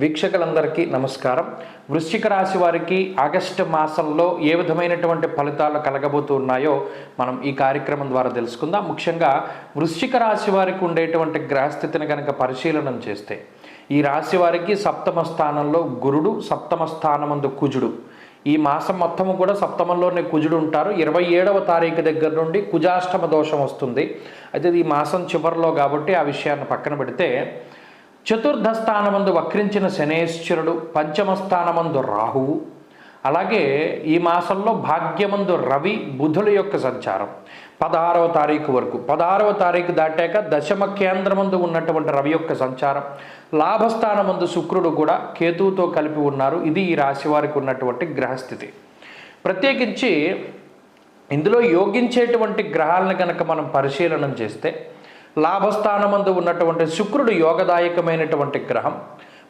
వీక్షకులందరికీ నమస్కారం. వృశ్చిక రాశి వారికి ఆగస్టు మాసంలో ఏ విధమైనటువంటి ఫలితాలు కలగబోతూ ఉన్నాయో మనం ఈ కార్యక్రమం ద్వారా తెలుసుకుందాం. ముఖ్యంగా వృశ్చిక రాశి వారికి ఉండేటువంటి గ్రహస్థితిని కనుక పరిశీలనం చేస్తే ఈ రాశి వారికి సప్తమ స్థానంలో గురుడు సప్తమ స్థానమందు కుజుడు. ఈ మాసం మొత్తము కూడా సప్తమంలోనే కుజుడు ఉంటారు. ఇరవై ఏడవ తారీఖు దగ్గర నుండి కుజాష్టమ దోషం వస్తుంది. అయితే ఈ మాసం చివరిలో కాబట్టి ఆ విషయాన్ని పక్కన పెడితే చతుర్థ స్థానమందు వక్రించిన శనేశ్వరుడు పంచమ స్థానమందు రాహువు అలాగే ఈ మాసంలో భాగ్యమందు రవి బుధుల యొక్క సంచారం. పదహారవ తారీఖు వరకు. పదహారవ తారీఖు దాటాక దశమ కేంద్రమందు ఉన్నటువంటి రవి యొక్క సంచారం. లాభస్థానమందు శుక్రుడు కూడా కేతువుతో కలిపి ఉన్నారు. ఇది ఈ రాశి వారికి ఉన్నటువంటి గ్రహస్థితి. ప్రత్యేకించి ఇందులో యోగించేటువంటి గ్రహాలను కనుక మనం పరిశీలనం చేస్తే లాభస్థానమందు ఉన్నటువంటి శుక్రుడు యోగదాయకమైనటువంటి గ్రహం.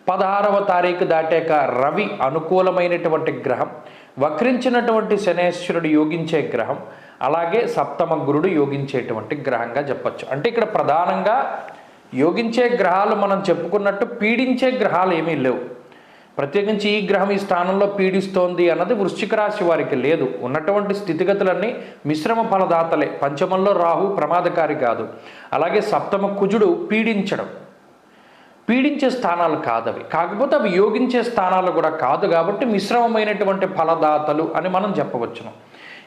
పదహారవ తారీఖు దాటాక రవి అనుకూలమైనటువంటి గ్రహం. వక్రించినటువంటి శనేశ్వరుడు యోగించే గ్రహం. అలాగే సప్తమ గురుడు యోగించేటువంటి గ్రహంగా చెప్పచ్చు. అంటే ఇక్కడ ప్రధానంగా యోగించే గ్రహాలు మనం చెప్పుకున్నట్టు పీడించే గ్రహాలు ఏమీ లేవు. ప్రత్యేకించి ఈ గ్రహం ఈ స్థానంలో పీడిస్తోంది అన్నది వృశ్చిక రాశి వారికి లేదు. ఉన్నటువంటి స్థితిగతులన్నీ మిశ్రమ ఫలదాతలే. పంచమంలో రాహు ప్రమాదకారి కాదు. అలాగే సప్తమ కుజుడు పీడించడం. పీడించే స్థానాలు కాదవి. కాకపోతే అవి యోగించే స్థానాలు కూడా కాదు కాబట్టి మిశ్రమమైనటువంటి ఫలదాతలు అని మనం చెప్పవచ్చును.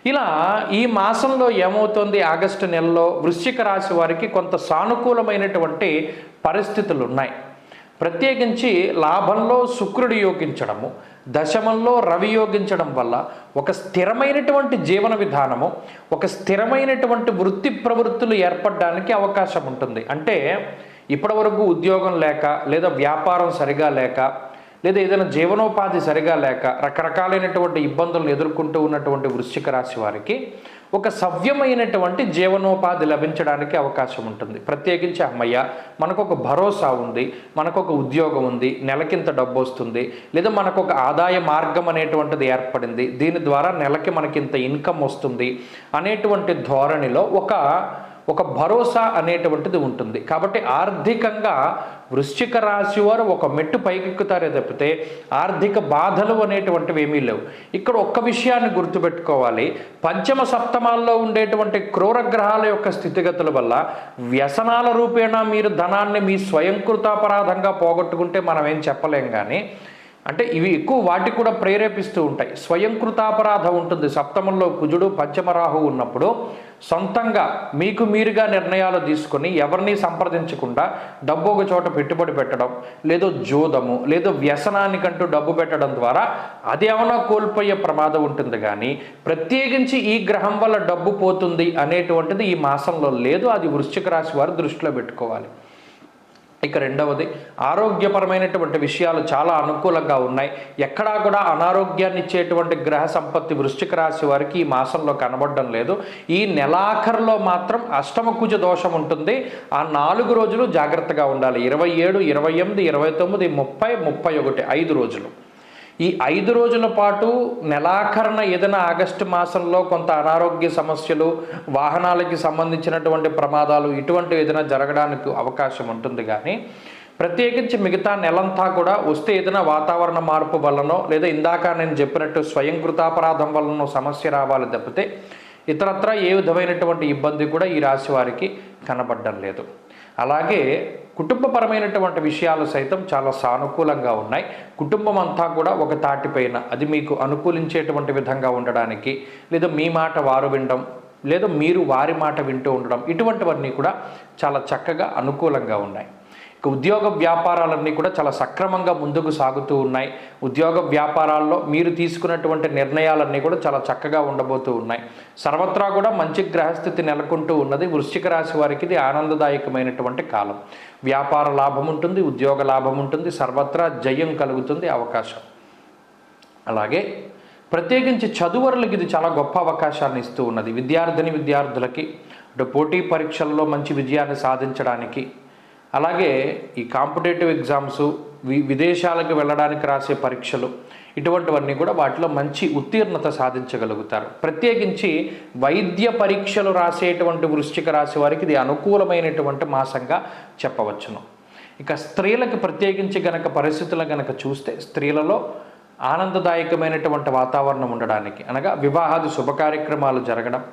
ఇలా ఈ మాసంలో ఏమవుతుంది? ఆగస్టు నెలలో వృశ్చిక రాశి వారికి కొంత సానుకూలమైనటువంటి పరిస్థితులు ఉన్నాయి ప్రత్యేకించి లాభంలో శుక్రుడు యోగించడము దశమంలో రవి యోగించడం వల్ల ఒక స్థిరమైనటువంటి జీవన విధానము ఒక స్థిరమైనటువంటి వృత్తి ప్రవృత్తులు ఏర్పడడానికి అవకాశం ఉంటుంది. అంటే ఇప్పటివరకు ఉద్యోగం లేక లేదా వ్యాపారం సరిగా లేక లేదా ఏదైనా జీవనోపాధి సరిగా లేక రకరకాలైనటువంటి ఇబ్బందులను ఎదుర్కొంటూ ఉన్నటువంటి వృశ్చిక రాశి వారికి ఒక సవ్యమైనటువంటి జీవనోపాధి లభించడానికి అవకాశం ఉంటుంది. ప్రత్యేకించి అమ్మయ్య మనకు ఒక భరోసా ఉంది మనకు ఒక ఉద్యోగం ఉంది నెలకింత డబ్బు వస్తుంది లేదా మనకు ఒక ఆదాయ మార్గం అనేటువంటిది ఏర్పడింది దీని ద్వారా నెలకి మనకింత ఇన్కమ్ వస్తుంది అనేటువంటి ధోరణిలో ఒక ఒక భరోసా అనేటువంటిది ఉంటుంది. కాబట్టి ఆర్థికంగా వృశ్చిక రాశి వారు ఒక మెట్టు పైకెక్కుతారే తప్పితే ఆర్థిక బాధలు అనేటువంటివి ఏమీ లేవు. ఇక్కడ ఒక్క విషయాన్ని గుర్తుపెట్టుకోవాలి. పంచమ సప్తమాల్లో ఉండేటువంటి క్రూర గ్రహాల యొక్క స్థితిగతుల వల్ల వ్యసనాల రూపేణా మీరు ధనాన్ని మీ స్వయంకృతాపరాధంగా పోగొట్టుకుంటే మనం ఏం చెప్పలేం కానీ అంటే ఇవి ఎక్కువ వాటికి కూడా ప్రేరేపిస్తూ ఉంటాయి. స్వయంకృతాపరాధం ఉంటుంది. సప్తమంలో కుజుడు పంచమరాహు ఉన్నప్పుడు సొంతంగా మీకు మీరుగా నిర్ణయాలు తీసుకొని ఎవరిని సంప్రదించకుండా డబ్బు ఒక చోట పెట్టుబడి పెట్టడం లేదో జోదము లేదో వ్యసనానికంటూ డబ్బు పెట్టడం ద్వారా అది ఏమైనా కోల్పోయే ప్రమాదం ఉంటుంది కానీ ప్రత్యేకించి ఈ గ్రహం వల్ల డబ్బు పోతుంది అనేటువంటిది ఈ మాసంలో లేదు. అది వృశ్చిక రాశి వారు దృష్టిలో పెట్టుకోవాలి. ఇక రెండవది ఆరోగ్యపరమైనటువంటి విషయాలు చాలా అనుకూలంగా ఉన్నాయి. ఎక్కడా కూడా అనారోగ్యాన్ని ఇచ్చేటువంటి గ్రహ సంపత్తి వృశ్చిక రాశి వారికి ఈ మాసంలో కనబడడం లేదు. ఈ నెలాఖరులో మాత్రం అష్టమ కుజ దోషం ఉంటుంది. ఆ నాలుగు రోజులు జాగ్రత్తగా ఉండాలి. ఇరవై ఏడు ఇరవై ఎనిమిది ఇరవై తొమ్మిది ముప్పై ముప్పై ఒకటి ఐదు రోజులు. ఈ ఐదు రోజుల పాటు నెలాఖరణ ఏదైనా ఆగస్టు మాసంలో కొంత అనారోగ్య సమస్యలు వాహనాలకి సంబంధించినటువంటి ప్రమాదాలు ఇటువంటివి ఏదైనా జరగడానికి అవకాశం ఉంటుంది కానీ ప్రత్యేకించి మిగతా నెలంతా కూడా వస్తే ఏదైనా వాతావరణ మార్పు వల్లనో లేదా ఇందాక నేను చెప్పినట్టు స్వయంకృతాపరాధం వల్లనో సమస్య రావాలి తప్పితే ఇతరత్ర ఏ విధమైనటువంటి ఇబ్బంది కూడా ఈ రాశి వారికి కనబడడం లేదు. అలాగే కుటుంబపరమైనటువంటి విషయాలు సైతం చాలా సానుకూలంగా ఉన్నాయి. కుటుంబం అంతా కూడా ఒక తాటిపైన అది మీకు అనుకూలించేటువంటి విధంగా ఉండడానికి లేదా మీ మాట వారు వినడం లేదా మీరు వారి మాట వింటూ ఉండడం ఇటువంటివన్నీ కూడా చాలా చక్కగా అనుకూలంగా ఉన్నాయి. ఇక ఉద్యోగ వ్యాపారాలన్నీ కూడా చాలా సక్రమంగా ముందుకు సాగుతూ ఉన్నాయి. ఉద్యోగ వ్యాపారాల్లో మీరు తీసుకున్నటువంటి నిర్ణయాలన్నీ కూడా చాలా చక్కగా ఉండబోతూ ఉన్నాయి. సర్వత్రా కూడా మంచి గ్రహస్థితి నెలకొంటూ ఉన్నది. వృశ్చిక రాశి వారికి ఇది ఆనందదాయకమైనటువంటి కాలం. వ్యాపార లాభం ఉంటుంది ఉద్యోగ లాభం ఉంటుంది సర్వత్రా జయం కలుగుతుంది అవకాశం. అలాగే ప్రత్యేకించి చదువరులకు ఇది చాలా గొప్ప అవకాశాన్ని ఇస్తూ ఉన్నది. విద్యార్థిని విద్యార్థులకి అంటే పోటీ పరీక్షల్లో మంచి విజయాన్ని సాధించడానికి అలాగే ఈ కాంపిటేటివ్ ఎగ్జామ్స్ వి విదేశాలకు వెళ్ళడానికి రాసే పరీక్షలు ఇటువంటివన్నీ కూడా వాటిలో మంచి ఉత్తీర్ణత సాధించగలుగుతారు. ప్రత్యేకించి వైద్య పరీక్షలు రాసేటువంటి వృశ్చిక రాశి వారికి ఇది అనుకూలమైనటువంటి మాసంగా చెప్పవచ్చును. ఇక స్త్రీలకు ప్రత్యేకించి గనక పరిస్థితులు గనక చూస్తే స్త్రీలలో ఆనందదాయకమైనటువంటి వాతావరణం ఉండడానికి అనగా వివాహాది శుభకార్యక్రమాలు జరగడం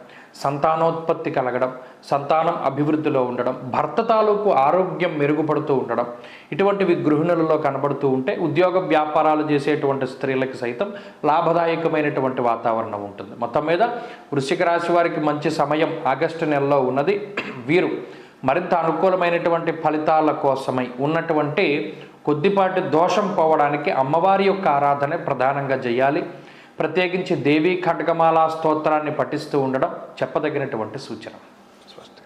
సంతానోత్పత్తి కలగడం సంతానం అభివృద్ధిలో ఉండడం భర్త తాలూకు ఆరోగ్యం మెరుగుపడుతూ ఉండడం ఇటువంటివి గృహిణులలో కనబడుతూ ఉంటే ఉద్యోగ వ్యాపారాలు చేసేటువంటి స్త్రీలకు సైతం లాభదాయకమైనటువంటి వాతావరణం ఉంటుంది. మొత్తం మీద వృశ్చిక రాశి వారికి మంచి సమయం ఆగస్టు నెలలో ఉన్నది. వీరు మరింత అనుకూలమైనటువంటి ఫలితాల కోసమై ఉన్నటువంటి కొద్దిపాటి దోషం పోవడానికి అమ్మవారి యొక్క ఆరాధన ప్రధానంగా చేయాలి. ప్రత్యేకించి దేవీ ఖడ్గమాలా స్తోత్రాన్ని పఠిస్తూ ఉండడం చెప్పదగినటువంటి సూచన.